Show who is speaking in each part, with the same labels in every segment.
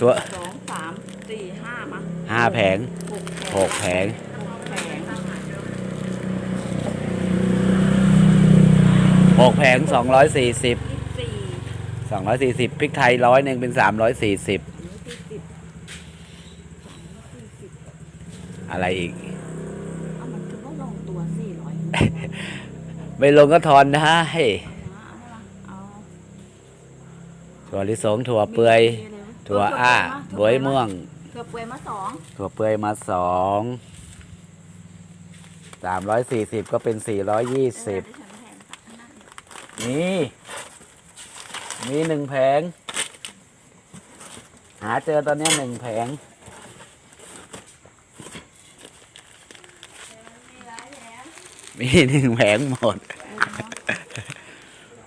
Speaker 1: ตัว
Speaker 2: สองสามสี่ห้ามั้ง
Speaker 1: ห้าแผง
Speaker 2: หกแผง
Speaker 1: หกแผง
Speaker 2: หกแผง
Speaker 1: หกแผงสองร้อยสี่สิบ
Speaker 2: สี่
Speaker 1: สองร้อยสี่สิบพริกไทยร้อยหนึ่งเป็นสามร้อยสี่สิบ
Speaker 2: สี่สิบ
Speaker 1: อะไรอีก
Speaker 2: เอามันคือว่าลงตัวสี่ร้อย
Speaker 1: ไม่ลงก็ทอนได้
Speaker 2: เอา
Speaker 1: ถั่วลิสงถั่วเปื่อย ถั่วอ้าบวยม่วง
Speaker 2: ถั่วเปื่อยมาสอง
Speaker 1: ถั่วเปื่อยมาสองสามร้อยสี่สิบก็เป็นสี่ร้อยยี่สิบนี่มีหนึ่งแผง หาเจอตอนเนี้ยหนึ่งแผงมีหนึ่งแผงหมด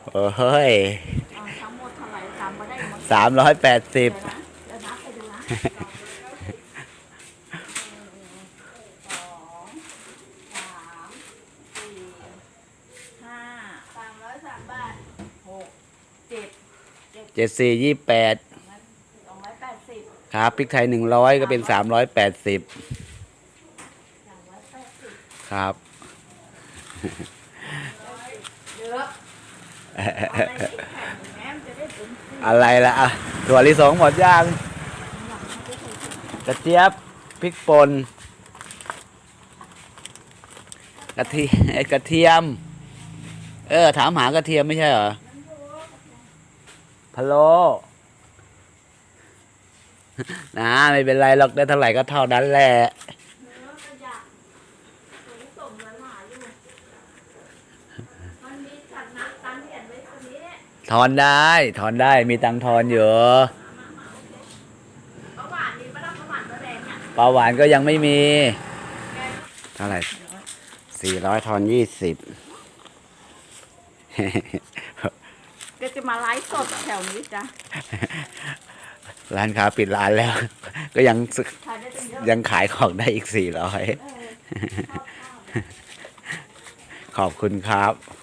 Speaker 1: โอ้ย สามร้อยแปดสิบ
Speaker 2: เดี๋ยวนะเดี๋ยวนับไปดูนะสองสามสี่ห้าสามร้อยสามบาทหกเจ็ด
Speaker 1: เจ็ดสี่ยี่แปด
Speaker 2: สองร้อยแปดสิบ
Speaker 1: ครับพริกไทยหนึ่งร้อยก็เป็นสามร้อยแปดสิบ
Speaker 2: สามร้อยแปดสิบ
Speaker 1: ครับ
Speaker 2: เยอะเอาไปที่แผ่นแง้มจะได้เป็นสี่
Speaker 1: อะไรล่ะอะถั่วลิสงหมดย่าง กระเจี๊ยบพริกป่นกระเทียเอ้ยกระเทียม เออ ถามหากระเทียมไม่ใช่เหรอพะโล้นะไม่เป็นไรหรอกได้เท่าไหร่ก็เท่านั้นแหละ ถอนได้ ถอนได้มีตังค์ทอนอยู่
Speaker 2: ประหวานนี้ปะล่ะประหวานตัวแดงเนี่ย
Speaker 1: ปลาหวานก็ยังไม่มีเท่าไหร่สี่ร้อยทอนยี่สิบ
Speaker 2: ก็จะมาไลฟ์สดแถวนี้จ้ะ
Speaker 1: ร้านค้าปิดร้านแล้ว ก็ยังสึก
Speaker 2: ขายได้เป็นเยอะ
Speaker 1: ยังขายของได้อีกสี่ร้อย
Speaker 2: เออ
Speaker 1: ขอบคุณครับ
Speaker 2: ข